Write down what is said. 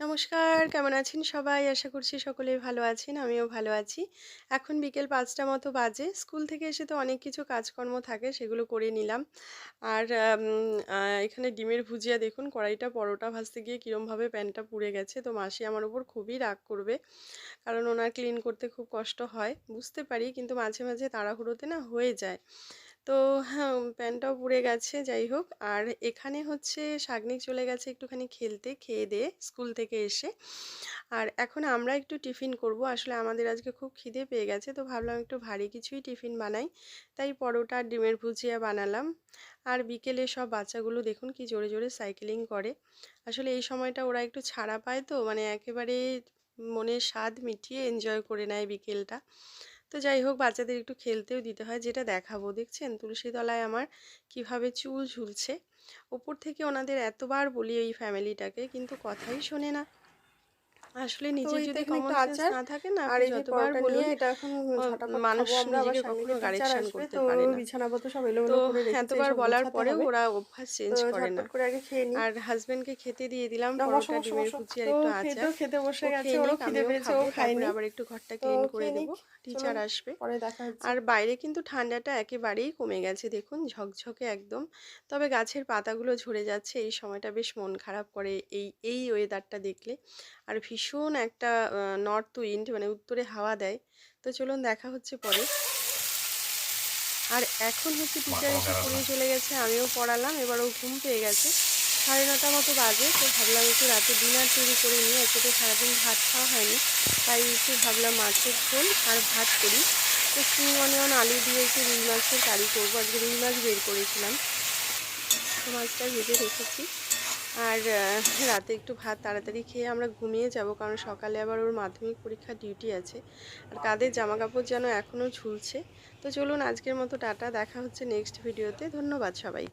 নমস্কার, কেমন আছেন সবাই? আশা করছি সকলেই ভালো আছেন, আমিও ভালো আছি। এখন বিকেল পাঁচটা মতো বাজে, স্কুল থেকে এসে তো অনেক কিছু কাজকর্ম থাকে, সেগুলো করে নিলাম। আর এখানে ডিমের ভুজিয়া দেখুন, কড়াইটা পরোটা ভাজতে গিয়ে কীরমভাবে প্যানটা পুড়ে গেছে, তো মাসি আমার উপর খুবই রাগ করবে। কারণ ওনার ক্লিন করতে খুব কষ্ট হয়, বুঝতে পারি, কিন্তু মাঝে মাঝে তাড়াহুড়োতে না হয়ে যায়। তো হ্যাঁ প্যানটাও পুড়ে গেছে, যাই হোক। আর এখানে হচ্ছে শাগনিক চলে গেছে একটুখানি খেলতে, খেয়ে দিয়ে স্কুল থেকে এসে। আর এখন আমরা একটু টিফিন করব। আসলে আমাদের আজকে খুব খিদে পেয়ে গেছে, তো ভাবলাম একটু ভারী কিছুই টিফিন বানাই। তাই পরোটা, ডিমের ভুজিয়া বানালাম। আর বিকেলে সব বাচ্চাগুলো দেখুন কি জোরে জোরে সাইকেলিং করে। আসলে এই সময়টা ওরা একটু ছাড়া পায় তো মানে একেবারে মনের স্বাদ মিটিয়ে এনজয় করে নেয় বিকেলটা। তো যাই হোক, বাচ্চাদের একটু খেলতেও দিতে হয়, যেটা দেখাবো। দেখছেন? তুলসী তলায় আমার কীভাবে চুল ঝুলছে। ওপর থেকে ওনাদের এতবার বলি এই ফ্যামিলিটাকে কিন্তু কথাই শোনে না। আসলে নিজের যদি কমন আচার না থাকে না আর এই পরোটা নিয়ে এটা এখন মানুষ আমরা আবার কখনো কারেকশন করতে তো পারে না। বিছানাপত্র সব তো এলোমেলো করে রেখেছে এতবার বলার পরেও ওরা অভ্যাস চেঞ্জ করে না। করে আগে খেয়ে নিই। আর হাজবেন্ডকে খেতে দিয়ে দিলাম পরোটা ডিমের ভুজি আর একটু আচার। খেতে বসে গেছে নিক খিদে পেয়েছে ও খায়নি আবার একটু ঘরটা ক্লিন করে দেবো টিচার আসবে। পরে দেখা আর বাইরে কিন্তু ঠান্ডাটা একেবারেই কমে গেছে দেখুন ঝকঝকে একদম। তবে গাছের পাতাগুলো ঝরে যাচ্ছে এই সময়টা বেশ মন খারাপ করে এই এই ওয়েদারটা দেখলে। আর ভীষণ একটা নর্থ উইন্ড মানে উত্তরে হাওয়া দেয়। তো চলুন দেখা হচ্ছে পরে। আর এখন হচ্ছে টিচার এসে পড়িয়ে চলে গেছে আমিও পড়ালাম এবার ও ঘুম পেয়ে গেছে। সাড়ে নটা মতো বাজে তো ভাবলাম একটু রাতে ডিনার তৈরি করে নিই আজকে তো সারাদিন ভাত খাওয়া হয়নি। তাই একটু ভাবলাম মাছের ঝোল আর ভাত করি। তো স্প্রিং অনিয়ন আলু দিয়ে একটু রুই মাছের কারি করব। আজকে রুই মাছ বের করেছিলাম। তো মাছটা ভেজে রেখেছি। আর রাতে একটু ভাত তাড়াতাড়ি খেয়ে আমরা ঘুমিয়ে যাব, কারণ সকালে আবার ওর মাধ্যমিক পরীক্ষা ডিউটি আছে। আর কাদের জামা কাপড় যেন এখনও ঝুলছে। তো চলুন আজকের মতো টাটা, দেখা হচ্ছে নেক্সট ভিডিওতে ধন্যবাদ সবাইকে।